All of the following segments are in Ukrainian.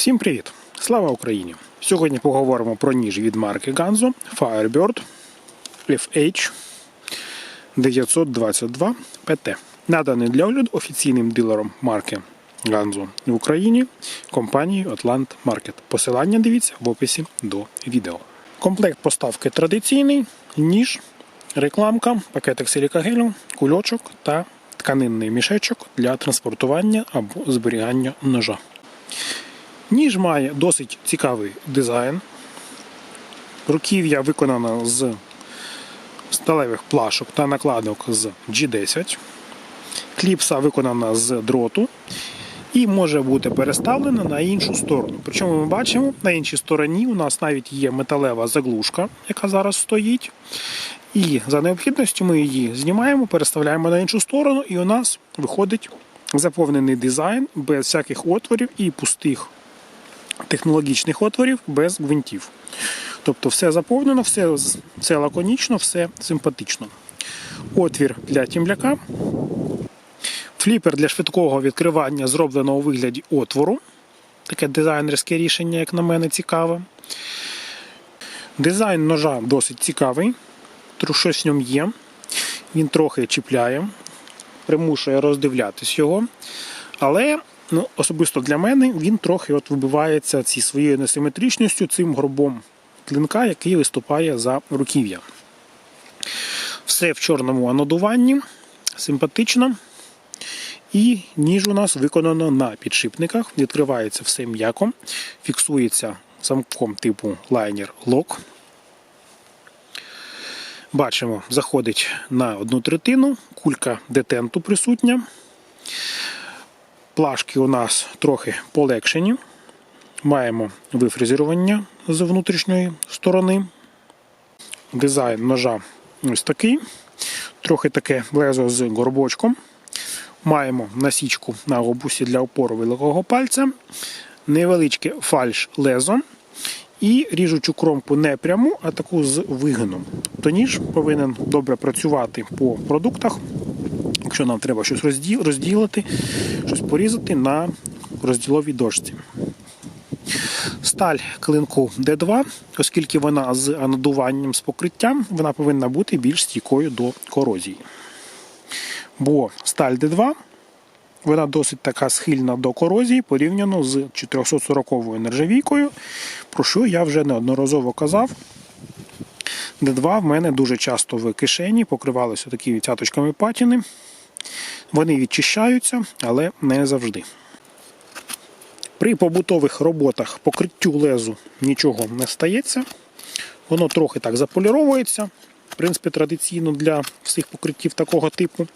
Всім привіт! Слава Україні! Сьогодні поговоримо про ніж від марки Ganzo Firebird FH 922 PT. Наданий для огляду офіційним дилером марки Ganzo в Україні компанією Atlant Market. Посилання дивіться в описі до відео. Комплект поставки традиційний, ніж, рекламка, пакетик силікагелю, кульочок та тканинний мішечок для транспортування або зберігання ножа. Ніж має досить цікавий дизайн. Руків'я виконано з сталевих плашок та накладок з G10. Кліпса виконана з дроту і може бути переставлена на іншу сторону. Причому ми бачимо, на іншій стороні у нас навіть є металева заглушка, яка зараз стоїть. І за необхідністю ми її знімаємо, переставляємо на іншу сторону, і у нас виходить заповнений дизайн без всяких отворів і пустих технологічних отворів без гвинтів. Тобто все заповнено, все, все лаконічно, все симпатично. Отвір для тімляка. Фліпер для швидкого відкривання зроблено у вигляді отвору. Таке дизайнерське рішення, як на мене, цікаве. Дизайн ножа досить цікавий. Щось в ньому є. Він трохи чіпляє, примушує роздивлятись його. Але ну, особисто для мене він трохи от вибивається ці своєю несиметричністю цим горбом клинка, який виступає за руків'я. Все в чорному анодуванні, симпатично. І ніж у нас виконано на підшипниках. Відкривається все м'яко, фіксується замком типу лайнер лок. Бачимо, заходить на одну третину, кулька детенту присутня. Плашки у нас трохи полегшені. Маємо вифрезерування з внутрішньої сторони. Дизайн ножа ось такий. Трохи таке лезо з горбочком. Маємо насічку на обусі для опору великого пальця, невеличке фальш лезо і ріжучу кромку не пряму, а таку з вигином. То ніж повинен добре працювати по продуктах. Якщо нам треба щось розділ- розділити, щось порізати на розділовій дошці. Сталь клинку D2, оскільки вона з анодуванням з покриттям, вона повинна бути більш стійкою до корозії. Бо сталь D2 вона досить така схильна до корозії порівняно з 440-ю нержавійкою, про що я вже неодноразово казав. Д2 в мене дуже часто в кишені покривалися такими цяточками патіни. Вони відчищаються, але не завжди. При побутових роботах покриттю лезу нічого не стається. Воно трохи так заполіровується. В принципі, традиційно для всіх покриттів такого типу.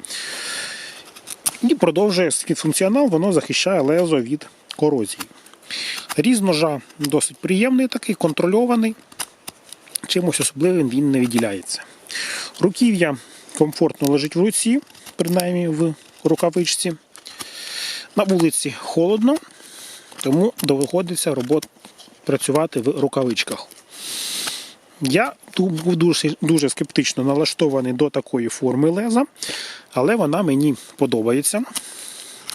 І продовжує свій функціонал, воно захищає лезо від корозії. Різ ножа досить приємний, такий, контрольований. Чимось особливим він не виділяється. Руків'я комфортно лежить в руці, принаймні в рукавичці. На вулиці холодно, тому доводиться робот працювати в рукавичках. Я був дуже, дуже скептично налаштований до такої форми леза, але вона мені подобається.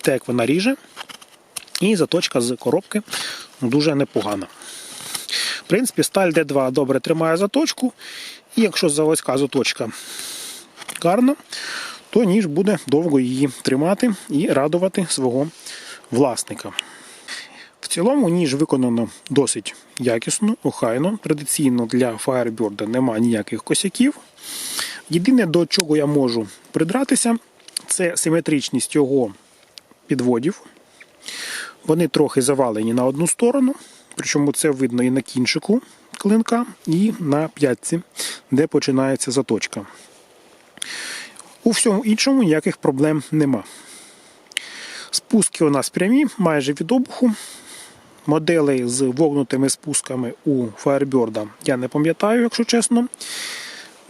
Те, як вона ріже. І заточка з коробки дуже непогана. В принципі, сталь D2 добре тримає заточку, і якщо заводська заточка гарна, то ніж буде довго її тримати і радувати свого власника. В цілому ніж виконано досить якісно, охайно. Традиційно для Firebird немає ніяких косяків. Єдине, до чого я можу придратися, це симетричність його підводів. Вони трохи завалені на одну сторону, причому це видно і на кінчику клинка, і на п'ятці, де починається заточка. У всьому іншому ніяких проблем нема. Спуски у нас прямі, майже від обуху. Моделей з вогнутими спусками у Firebird я не пам'ятаю, якщо чесно.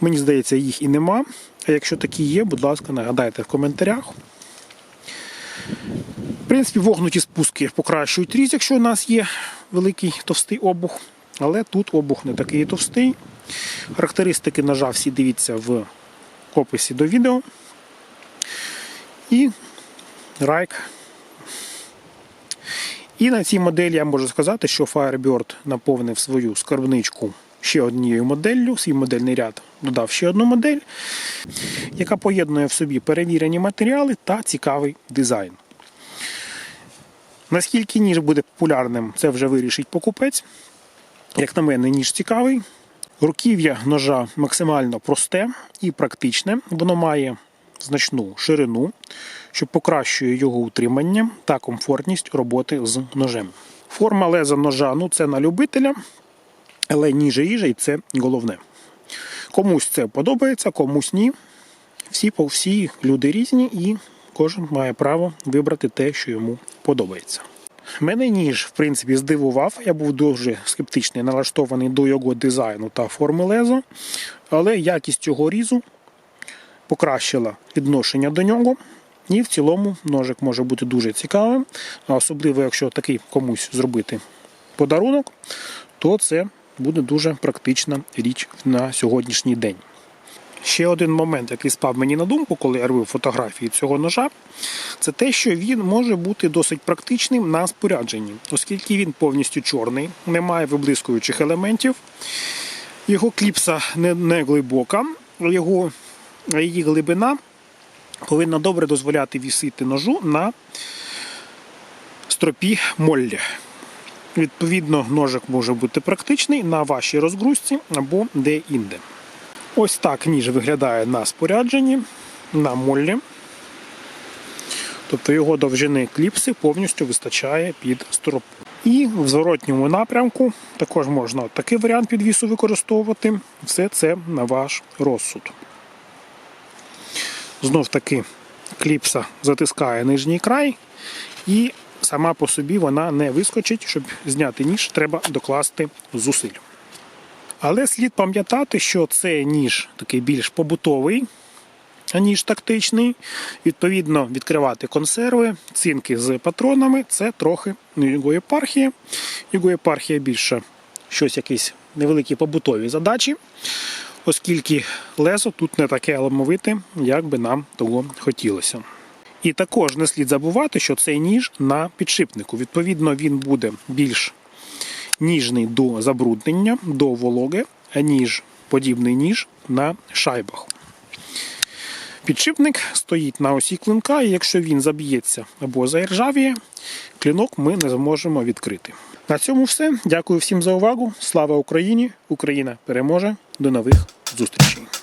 Мені здається, їх і нема. А якщо такі є, будь ласка, нагадайте в коментарях. В принципі, вогнуті спуски покращують різ, якщо у нас є великий товстий обух. Але тут обух не такий товстий. Характеристики ножа всі дивіться в описі до відео. І райк І на цій моделі я можу сказати, що Firebird наповнив свою скарбничку ще однією моделлю, свій модельний ряд додав ще одну модель, яка поєднує в собі перевірені матеріали та цікавий дизайн. Наскільки ніж буде популярним, це вже вирішить покупець. Як на мене, ніж цікавий. Руків'я ножа максимально просте і практичне. Воно має значну ширину, що покращує його утримання та комфортність роботи з ножем. Форма леза ножа ну це на любителя, але ніже їжей це головне. Комусь це подобається, комусь ні. Всі по всі люди різні, і кожен має право вибрати те, що йому подобається. Мене ніж, в принципі, здивував. Я був дуже скептичний налаштований до його дизайну та форми леза, але якість цього різу покращила відношення до нього. І в цілому ножик може бути дуже цікавим, особливо, якщо такий комусь зробити подарунок, то це буде дуже практична річ на сьогоднішній день. Ще один момент, який спав мені на думку, коли я робив фотографії цього ножа, це те, що він може бути досить практичним на спорядженні, оскільки він повністю чорний, не має виблискуючих елементів. Його кліпса не, не глибока, його, її глибина повинна добре дозволяти вісити ножу на стропі моллі. Відповідно, ножик може бути практичний на вашій розгрузці або де-інде. Ось так ніж виглядає на спорядженні, на моллі. Тобто його довжини кліпси повністю вистачає під стропу. І в зворотньому напрямку також можна такий варіант підвісу використовувати. Все це на ваш розсуд. Знов таки кліпса затискає нижній край, і сама по собі вона не вискочить. Щоб зняти ніж, треба докласти зусиль. Але слід пам'ятати, що це ніж такий більш побутовий, ніж тактичний. Відповідно, відкривати консерви, цинки з патронами це трохи не його єпархія. Його єпархія більше щось якісь невеликі побутові задачі, оскільки лезо тут не таке ламовите, як би нам того хотілося. І також не слід забувати, що цей ніж на підшипнику. Відповідно, він буде більш ніжний до забруднення, до вологи, аніж подібний ніж на шайбах. Підшипник стоїть на осі клинка, і якщо він заб'ється або заіржавіє, клинок ми не зможемо відкрити. На цьому все. Дякую всім за увагу. Слава Україні! Україна переможе! До нових зустрічей!